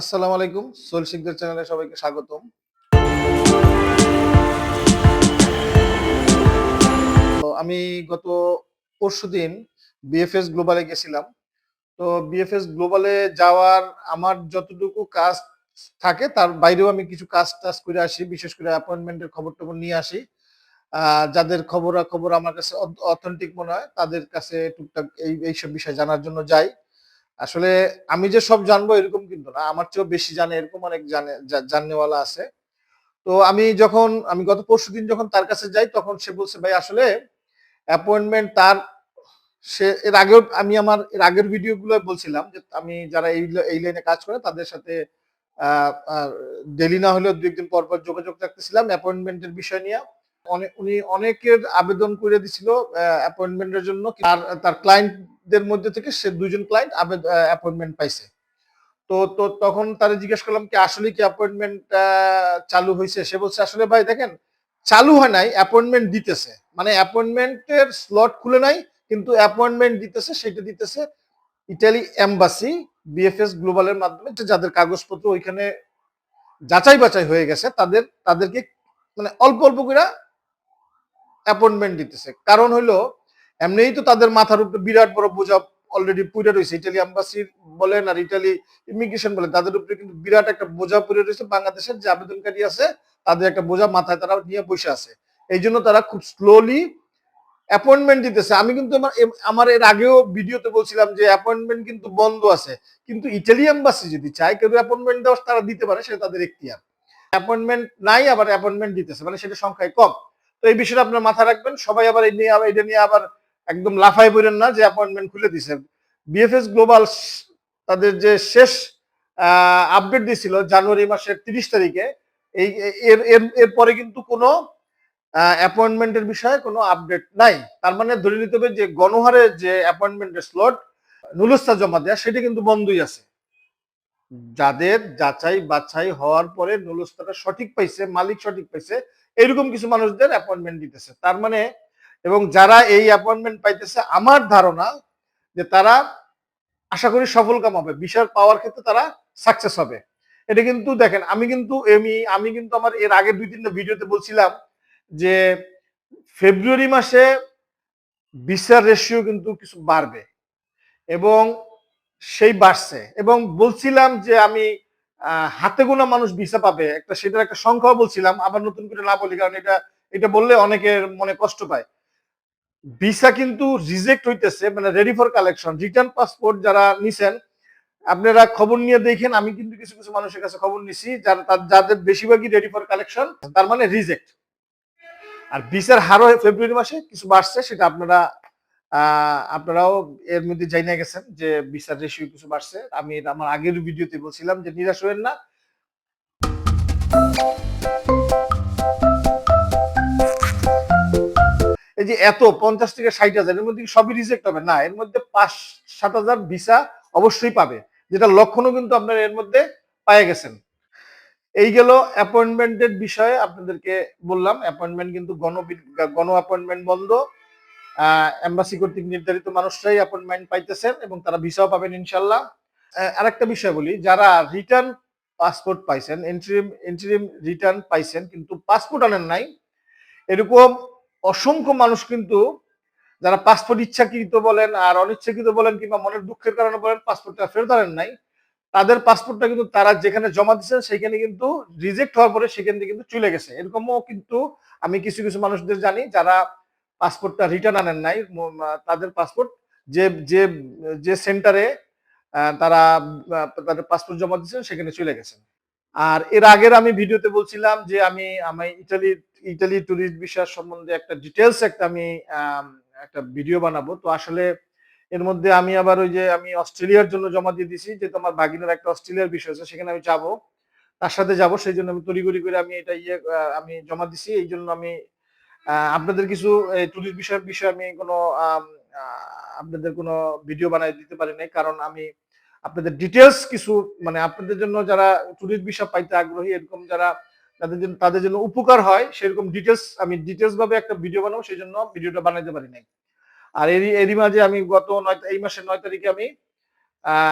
আসসালামু আলাইকুম সোল শিকদার চ্যানেলে সবাইকে স্বাগতম। আমি গত পরশুদিন বিএফএস গ্লোবালে গেছিলাম। তো বিএফএস গ্লোবালে যাওয়ার আমার যতটুকু কাজ থাকে, তার বাইরেও আমি কিছু কাজ টাজ করে আসি, বিশেষ করে অ্যাপয়েন্টমেন্টের খবর টবর নিয়ে আসি। যাদের খবরা খবর আমার কাছে অথেন্টিক মনে হয়, তাদের কাছে টুকটাক এই এইসব বিষয় জানার জন্য যাই। আসলে আমি যে সব জানব এরকম কিন্তু না। আমার চেয়েও বেশি জানে এরকম অনেক জানে জাননেওয়ালা আছে। তো আমি যখন, আমি গত পরশু দিন যখন তার কাছে যাই তখন সে বলছে, ভাই, আসলে অ্যাপয়েন্টমেন্ট তার, সে, এর আগেও আমি আমার, এর আগের ভিডিও গুলো বলছিলাম যে আমি যারা এই এই লাইনে কাজ করে তাদের সাথে, আহ ডেলি না হলেও দু একদিন পর পর যোগাযোগ রাখতেছিলাম অ্যাপয়েন্টমেন্টের বিষয় নিয়ে। উনি অনেকের আবেদন করে দিছিল অ্যাপয়েন্টমেন্টের জন্য আর তার ক্লায়েন্টদের মধ্যে থেকে সে দুজন ক্লায়েন্ট অ্যাপয়েন্টমেন্ট পাইছে। তো তো তখন তারা জিজ্ঞেস করলাম কি, আসলে কি অ্যাপয়েন্টমেন্ট চালু হয়েছে সে বলছে, আসলে ভাই, দেখেন, চালু হয় নাই অ্যাপয়েন্টমেন্ট দিতেছে। মানে অ্যাপয়েন্টমেন্টের স্লট খুলে নাই, কিন্তু অ্যাপয়েন্টমেন্ট দিতেছে, সেটা দিতেছে ইটালি এম্বাসি বিএফএস গ্লোবালের মাধ্যমে। যাদের কাগজপত্র ওইখানে যাচাই বাছাই হয়ে গেছে, তাদের, তাদেরকে মানে অল্প অল্প করে অ্যাপয়েন্টমেন্ট দিতেছে। কারণ হলো এমনিই তো তাদের মাথার উপরে বিরাট বড় বোঝা অলরেডি পুরে রয়েছে ইটালি এম্বাসির বলেন আর ইটালি ইমিগ্রেশন বলেন তাদের উপরে কিন্তু বিরাট একটা বোঝা পুরে রয়েছে বাংলাদেশের যে আবেদনকারী আছে, তাদের একটা বোঝা মাথায় তারা নিয়ে বসে আছে। এই জন্য তারা খুব স্লোলি অ্যাপয়েন্টমেন্ট দিতেছে। আমি কিন্তু আমার আমার এর আগেও ভিডিওতে বলছিলাম যে অ্যাপয়েন্টমেন্ট কিন্তু বন্ধ আছে। কিন্তু ইটালি এম্বাসি যদি চায়, কেউ অ্যাপয়েন্টমেন্ট দেওয়া তারা দিতে পারে, সেটা তাদের এখতিয়ার। অ্যাপয়েন্টমেন্ট নাই, আবার অ্যাপয়েন্টমেন্ট দিতেছে মানে সেটা সংখ্যায় কম। তো এই বিষয়টা আপনার মাথায় রাখবেন। সবাই আবার এই নিয়ে আবার এটা নিয়ে আবার একদম লাফাই পড়েন না যে অ্যাপয়েন্টমেন্ট খুলে দিছে। বিএফএস গ্লোবাল তাদের যে শেষ আপডেট দিয়েছিল জানুয়ারি মাসের তিরিশ তারিখে, এই এর এর এরপরে কিন্তু কোনো অ্যাপয়েন্টমেন্টের বিষয়ে কোনো আপডেট নাই। তার মানে ধরে নিতে হবে যে গণহারে যে অ্যাপয়েন্টমেন্টের স্লট নুলস্তা জমা দেওয়া সেটি কিন্তু বন্ধই আছে। যাদের যাচাই বাছাই হওয়ার পরে নুলস্তাটা সঠিক পাইছে, মালিক সঠিক পাইছে এরকম কিছু মানুষদের অ্যাপয়েন্টমেন্ট দিতেছে। তার মানে এবং যারা এই অ্যাপয়েন্টমেন্ট পাইতেছে, আমার ধারণা যে তারা আশা করি সফল কাম হবে। বিষয় পাওয়ার ক্ষেত্রে তারা সাকসেস হবে। এটা কিন্তু দেখেন, আমি কিন্তু এমি আমি কিন্তু আমার এর আগে দুই তিনটা ভিডিওতে বলছিলাম যে ফেব্রুয়ারি মাসে ভিসার রেশিও কিন্তু কিছু বাড়বে। এবং সেই বাড়ছে। এবং বলছিলাম যে আমি হাতে গোনা মানুষ ভিসা পাবে। একটা, সেটার একটা সংখ্যাও বলছিলাম, আবার নতুন করে না বলি, কারণ এটা এটা বললে অনেকের মনে কষ্ট পায়। ভিসা কিন্তু রিজেক্ট হইতেছে মানে ready for collection return passport যারা নিছেন, আপনারা খবর নিয়ে দেখেন, আমি কিন্তু কিছু কিছু মানুষের কাছে খবর নিছি, যারা যাদের বেশিরভাগই রেডি ফর কালেকশন তার মানে রিজেক্ট আর ভিসার হারও ফেব্রুয়ারি মাসে কিছু বাড়ছে, সেটা আপনারা আপনারাও এর মধ্যে জাইনা গেছেন যে ভিসার রেশিও কিছু বাড়ছে। আমি আমার আগের ভিডিওতে বলছিলাম যে নিরাশ হবেন না। এই যে এত পঞ্চাশ থেকে ষাট হাজার, এর মধ্যে সবই রিজেক্ট হবে? না, এর মধ্যে পাঁচ, সাত হাজার ভিসা অবশ্যই পাবে, যেটা লক্ষণও কিন্তু আপনারা এর মধ্যে পায়ে গেছেন। এই গেল অ্যাপয়েন্টমেন্টের বিষয়ে আপনাদেরকে বললাম অ্যাপয়েন্টমেন্ট কিন্তু গণ গণ অ্যাপয়েন্টমেন্ট বন্ধ। এম্বাসি কর্তৃক নির্ধারিত মানুষরাই অ্যাপয়েন্টমেন্ট পাইতেছেন এবং তারা ভিসাও পাবেন ইনশাল্লাহ আরেকটা বিষয় বলি, যারা রিটার্ন পাসপোর্ট পাইছেন এন্ট্রিম এন্ট্রিম রিটার্ন পাইছেন কিন্তু পাসপোর্ট আনেন নাই, এরকম অসংখ্য মানুষ কিন্তু যারা পাসপোর্ট ইচ্ছাকৃত বলেন আর অনিচ্ছাকৃত বলেন কিংবা মনের দুঃখের কারণে বলেন পাসপোর্টটা ফেরত আনেন নাই, তাদের পাসপোর্টটা কিন্তু তারা যেখানে জমা দিচ্ছেন সেখানে কিন্তু রিজেক্ট হওয়ার পরে সেখান থেকে কিন্তু চলে গেছে। এরকমও কিন্তু আমি কিছু কিছু মানুষদের জানি যারা পাসপোর্টটা রিটার্ন আনেন নাই তাদের পাসপোর্ট যে যে যে সেন্টারে তারা তাদের পাসপোর্ট জমা দিয়েছেন, সেখানে চলে গেছেন। আর এর আগের আমি ভিডিওতে বলছিলাম যে আমি আমি ইটালি ইটালি ট্যুরিস্ট বিষয় সম্বন্ধে একটা ডিটেলস একটা আমি একটা ভিডিও বানাবো। তো আসলে এর মধ্যে আমি আবার ওই যে, আমি অস্ট্রেলিয়ার জন্য জমা দিয়ে দিছি যে তোমার বাগিনার একটা অস্ট্রেলিয়ার বিষয় আছে, সেখানে আমি যাব, তার সাথে যাব, সেই জন্য আমি তড়িগড়ি করে আমি এটা ইয়ে আমি জমা দিছি, এই জন্য আমি আপনাদের কিছু ট্যুরিস্ট বিষয়ের বিষয়ে আমি কোনো আপনাদের কোনো ভিডিও বানাই দিতে পারি নাই, কারণ আমি আপনাদের ডিটেলস কিছু মানে আপনাদের জন্য যারা ট্যুরিস্ট বিষয় পাইতে আগ্রহী, এরকম যারা তাদের জন্য তাদের জন্য উপকার হয়, সেরকম ডিটেলস আমি ডিটেলস ভাবে একটা ভিডিও বানাবো, সেই জন্য ভিডিওটা বানাইতে পারি নাই। আর এরই এরই মাঝে আমি গত নয়, এই মাসের নয় তারিখে আমি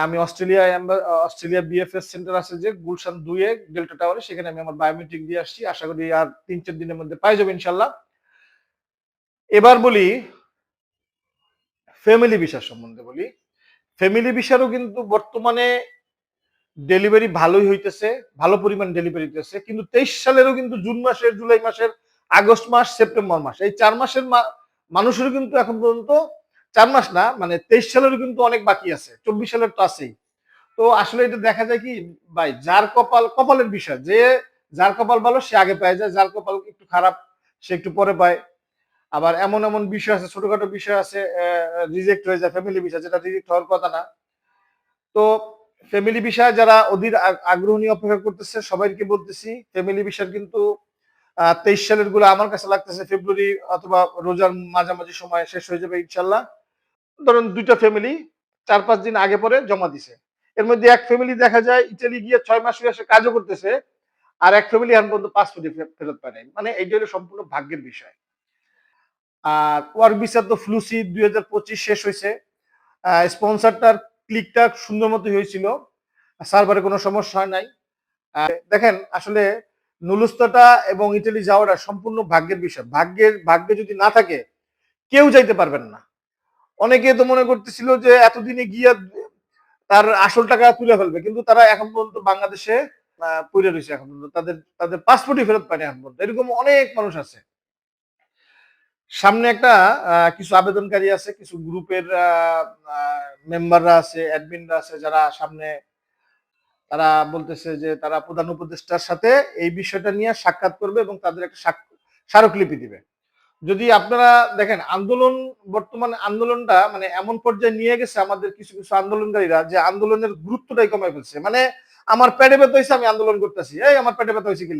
আমি অস্ট্রেলিয়া অস্ট্রেলিয়া বিএফএস সেন্টার আছে যে, গুলশান দুয়ে ডেল্টা টাওয়ারে সেখানে আমি আমার বায়োমেট্রিক দিয়ে আসছি, আশা করি আর তিন, চার দিনের মধ্যে পাই যাব ইনশাল্লাহ। এবার বলি ফ্যামিলি ভিসা সম্বন্ধে বলি। ফ্যামিলি ভিসারও কিন্তু বর্তমানে ডেলিভারি ভালোই হইতেছে, ভালো পরিমাণ ডেলিভারি হইতেছে, কিন্তু তেইশ সালেরও কিন্তু জুন মাসের, জুলাই মাসের, আগস্ট মাস, সেপ্টেম্বর মাস, এই চার মাসের মানুষেরও কিন্তু এখন পর্যন্ত চার মাস না মানে তেইশ সালেরও কিন্তু অনেক বাকি আছে, চব্বিশ সালের তো আছেই। তো আসলে এটা দেখা যায় কি, ভাই, যার কপাল কপালের বিষয়, যে যার কপাল ভালো সে আগে পায় যায়, যার কপাল একটু খারাপ সে একটু পরে পায়। আবার এমন এমন বিষয় আছে, ছোটখাটো বিষয় আছে রিজেক্ট হয়ে যায় ফ্যামিলি বিষয়, যেটা রিজেক্ট হওয়ার কথা না। তো ফ্যামিলি বিষয়ে যারা অধীর আগ্রহ নিয়ে অপেক্ষা করতেছে, সবাইকে বলতেছি ফ্যামিলি বিষয় কিন্তু তেইশ সালেরগুলো আমার কাছে লাগতেছে ফেব্রুয়ারি অথবা রোজার মাঝামাঝি সময় শেষ হয়ে যাবে, ইনশাল্লাহ। ধরুন দুইটা ফ্যামিলি চার পাঁচ দিন আগে পরে জমা দিছে। এর মধ্যে এক ফ্যামিলি দেখা যায় ইটালি গিয়ে ছয় মাস হয়ে এসে কাজও করতেছে, আর এক ফ্যামিলি এখন পর্যন্ত পাসপোর্ট ফেরত পায় নাই। মানে এইটা হলো সম্পূর্ণ ভাগ্যের বিষয়। আর ওয়ার্ক ভিসা তো ফ্লুসি দুই হাজার পঁচিশ শেষ হয়েছে। স্পন্সারটার ক্লিকটা সুন্দর মতো হয়েছিল। সার্ভারে কোনো সমস্যা নাই। দেখেন, আসলে নুলুস্তাটা এবং ইটালি যাওয়াটা সম্পূর্ণ ভাগ্যের বিষয়। ভাগ্যের, ভাগ্যে যদি না থাকে, কেউ যাইতে পারবেন না। অনেকে তো মনে করতেছিল যে এতদিনে গিয়ে তার আসল টাকা তুলে ফেলবে, কিন্তু তারা এখন পর্যন্ত বাংলাদেশে পড়ে রয়েছে এখন পর্যন্ত। তাদের তাদের পাসপোর্টই ফেরত পায়নি এখন পর্যন্ত। এরকম অনেক মানুষ আছে। সামনে একটা কিছু আবেদনকারী আছে, কিছু গ্রুপের মেম্বাররা আছে, অ্যাডমিনরা আছে, যারা সামনে, তারা বলতেছে যে তারা প্রধান উপদেষ্টার সাথে এই বিষয়টা নিয়ে সাক্ষাৎ করবে এবং তাদের একটা স্মারকলিপি দিবে। যদি আপনারা দেখেন, আন্দোলন, বর্তমান আন্দোলনটা মানে এমন পর্যায়ে নিয়ে গেছে আমাদের কিছু কিছু আন্দোলনকারীরা যে আন্দোলনের গুরুত্বটাই কমে ফেলছে। মানে আমার পেটে ব্যথা হয়েছে আমি আন্দোলন করতেছি। এই আমার পেটে ব্যথা হয়েছে কি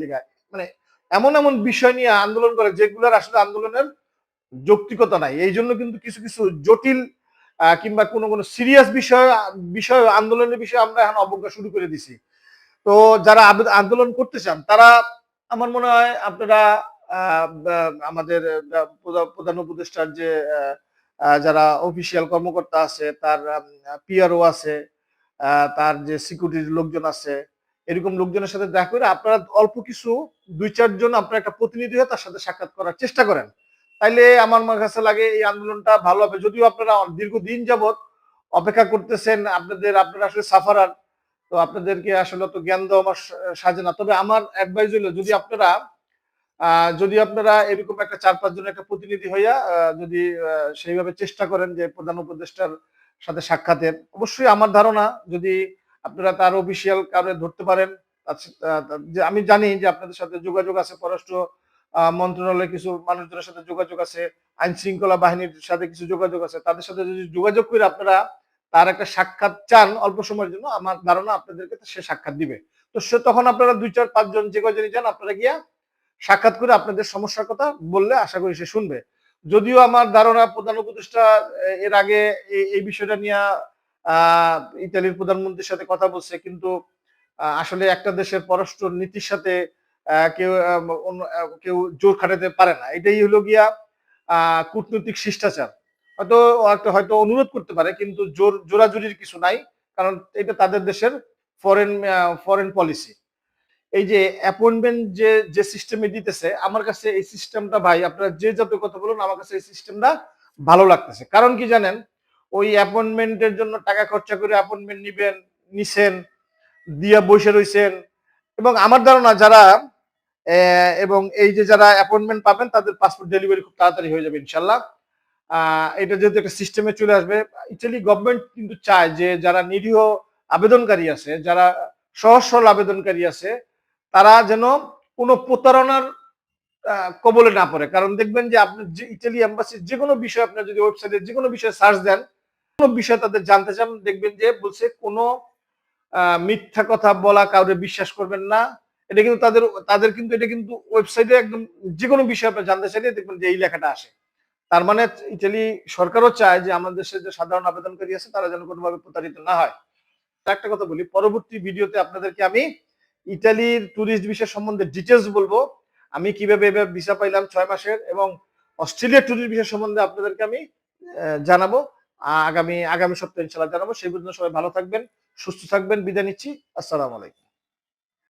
মানে এমন এমন বিষয় নিয়ে আন্দোলন করে যেগুলোর আসলে আন্দোলনের যৌক্তিকতা নাই। এই জন্য কিন্তু কিছু কিছু জটিল কিংবা কোনো কোনো সিরিয়াস বিষয় বিষয়, আন্দোলনের বিষয়ে আমরা এখন অবজ্ঞা শুরু করে দিছি। তো যারা আন্দোলন করতে চান, তারা আমার মনে হয় আপনারা আমাদের প্রধান উপদেষ্টার যে যারা অফিসিয়াল কর্মকর্তা আছে, তার পিআরও আছে তার যে সিকিউরিটির লোকজন আছে, এরকম লোকজনের সাথে দেখা করে আপনারা অল্প কিছু, দুই, চারজন আপনার একটা প্রতিনিধি হয়ে তার সাথে সাক্ষাৎ করার চেষ্টা করেন। তাইলে আমার কাছে লাগে এই আন্দোলনটা ভালো হবে। যদিও আপনারা দীর্ঘদিন যাবত অপেক্ষা করতেছেন, আপনাদের, আপনারা আসলে সাফারার তো আপনাদেরকে আসলে তো জ্ঞান দেওয়া আমার সাজে না। তবে আমার অ্যাডভাইস হলো যদি আপনারা যদি আপনারা এরকম একটা চার পাঁচ জনের একটা প্রতিনিধি হইয়া যদি সেইভাবে চেষ্টা করেন যে প্রধান উপদেষ্টার সাথে সাক্ষাতের অবশ্যই আমার ধারণা যদি আপনারা তার অফিসিয়াল কারণে ধরতে পারেন আমি জানি যে আপনাদের সাথে যোগাযোগ আছে, পররাষ্ট্র আহ, মন্ত্রণালয়ে কিছু মানুষজনের সাথে যোগাযোগ আছে আইন শৃঙ্খলা বাহিনীর সাথে কিছু যোগাযোগ আছে তাদের সাথে যদি যোগাযোগ করে আপনারা তার একটা সাক্ষাৎ চান অল্প সময়ের জন্য আমার ধারণা আপনাদেরকে সে সাক্ষাৎ দিবে। তো সে তখন আপনারা দুই চার পাঁচজন যে কয়জনই যান আপনারা গিয়া সাক্ষাৎ করে আপনাদের সমস্যার কথা বললে আশা করি সে শুনবে। যদিও আমার ধারণা প্রধান উপদেষ্টা এর আগে এই- বিষয়টা নিয়ে ইতালির প্রধানমন্ত্রীর সাথে কথা বলছে কিন্তু আসলে একটা দেশের পররাষ্ট্র নীতির সাথে কেউ কেউ জোর খাটাতে পারে না। এটাই হলো গিয়া কূটনৈতিক শিষ্টাচার। হয়তো একটা, হয়তো অনুরোধ করতে পারে, কিন্তু জোর, জোরাজুরির কিছু নাই, কারণ এটা তাদের দেশের ফরেন ফরেন পলিসি এই যে অ্যাপয়েন্টমেন্ট যে যে সিস্টেমে দিতেছে, আমার কাছে এই সিস্টেমটা ভাই, আপনারা যে যত কথা বলুন, আমার কাছে এই সিস্টেমটা ভালো লাগতেছে। কারণ কি জানেন, ওই অ্যাপয়েন্টমেন্টের জন্য টাকা খরচা করে অ্যাপয়েন্টমেন্ট নিবেন, নিছেন, দিয়া বসে রইছেন। এবং আমার ধারণা, যারা এবং এই যে যারা অ্যাপয়েন্টমেন্ট পাবেন, তাদের পাসপোর্ট ডেলিভারি খুব তাড়াতাড়ি হয়ে যাবে ইনশাল্লাহ এটা যেহেতু একটা সিস্টেমে চলে আসবে ইটালি গভর্নমেন্ট কিন্তু চায় যে যারা নিরীহ আবেদনকারী আছে, যারা সহজ সরল আবেদনকারী আছে, তারা যেন কোনো প্রতারণার কবলে না পড়ে। কারণ দেখবেন যে আপনি যে ইটালি এম্বাসির যে কোনো বিষয় আপনার যদি ওয়েবসাইটে যে কোনো বিষয়ে সার্চ দেন, কোনো বিষয় তাদের জানতে চান, দেখবেন যে বলছে কোনো মিথ্যা কথা বলা, কাউরে বিশ্বাস করবেন না। এটা কিন্তু তাদের তাদের কিন্তু এটা কিন্তু ওয়েবসাইটে একদম যে কোনো বিষয় আপনি জানতে চাইলে দেখবেন যে এই লেখাটা আসে। তার মানে ইটালি সরকারও চায় যে আমাদের দেশের যে সাধারণ আবেদনকারী আছে, তারা যেন কোনোভাবে প্রতারিত না হয়। একটা কথা বলি, পরবর্তী ভিডিওতে আপনাদেরকে আমি ইটালির ট্যুরিস্ট বিষয় সম্বন্ধে ডিটেলস বলব। আমি কীভাবে এবার ভিসা পাইলাম ছয় মাসের এবং অস্ট্রেলিয়ার ট্যুরিস্ট বিষয় সম্বন্ধে আপনাদেরকে আমি জানাব। আগামী আগামী সপ্তাহে ইনশাল্লাহ জানাব। সেই পর্যন্ত সবাই ভালো থাকবেন, সুস্থ থাকবেন। বিদায় নিচ্ছি। আসসালামু আলাইকুম।